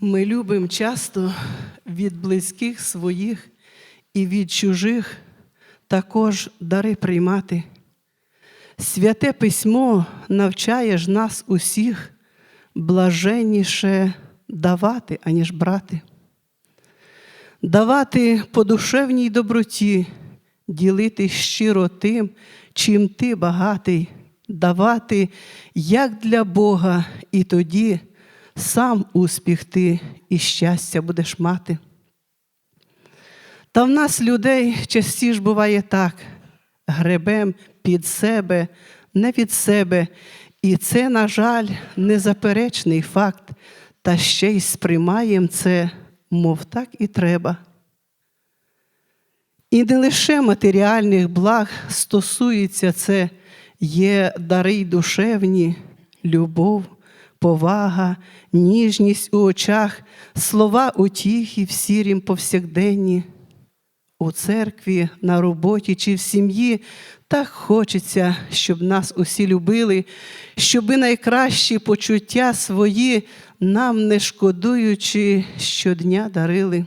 Ми любимо часто від близьких своїх і від чужих також дари приймати. Святе письмо навчає ж нас усіх блаженніше давати, аніж брати. Давати по душевній доброті, ділити щиро тим, чим ти багатий, давати як для Бога, і тоді сам успіх ти і щастя будеш мати. Та в нас людей частіше буває так: гребем під себе, не від себе, і це, на жаль, незаперечний факт, та ще й сприймаємо це, мов так і треба. І не лише матеріальних благ стосується це, є дари й душевні, любов, повага, ніжність у очах, слова утіхи в сірім повсякденні. У церкві, на роботі чи в сім'ї так хочеться, щоб нас усі любили, щоби найкращі почуття свої нам, не шкодуючи, щодня дарили.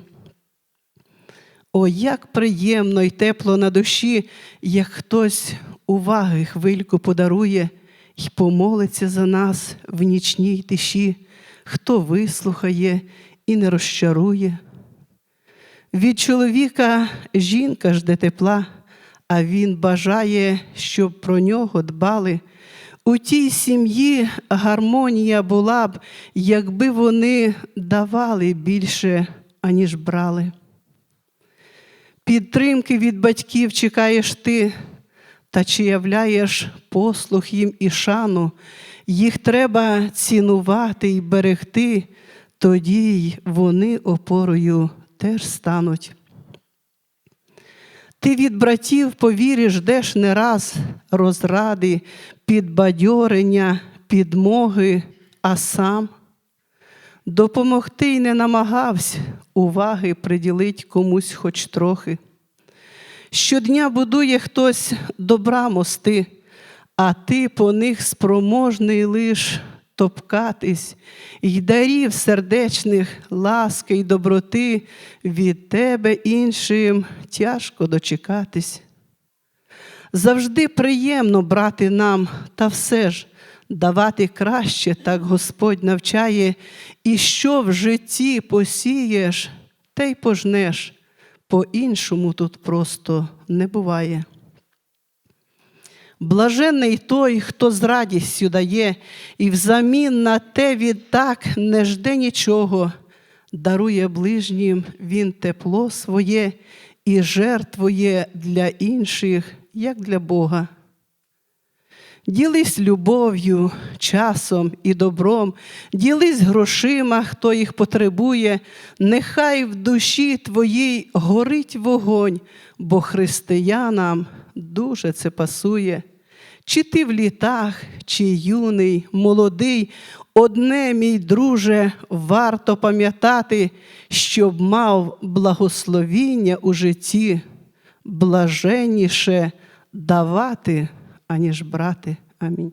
О, як приємно й тепло на душі, як хтось уваги хвильку подарує й помолиться за нас в нічній тиші, хто вислухає і не розчарує. Від чоловіка жінка жде тепла, а він бажає, щоб про нього дбали. У тій сім'ї гармонія була б, якби вони давали більше, аніж брали. Підтримки від батьків чекаєш ти, та чи являєш послух їм і шану, їх треба цінувати і берегти, тоді й вони опорою теж стануть. Ти від братів повірі ждеш не раз розради, підбадьорення, підмоги, а сам допомогти й не намагався уваги приділить комусь хоч трохи. Щодня будує хтось добра мости, а ти по них спроможний лиш топкатись, й дарів сердечних ласки й доброти від тебе іншим тяжко дочекатись. Завжди приємно брати нам, та все ж давати краще, так Господь навчає, і що в житті посієш, те й пожнеш, по-іншому тут просто не буває. Блажений той, хто з радістю дає, і взамін на те відтак не жде нічого, дарує ближнім він тепло своє і жертвує для інших, як для Бога. Ділись любов'ю, часом і добром, ділись грошима, хто їх потребує, нехай в душі твоїй горить вогонь, бо християнам дуже це пасує. Чи ти в літах, чи юний, молодий, одне, мій друже, варто пам'ятати, щоб мав благословіння у житті, блаженніше давати, аніж брати. Амінь.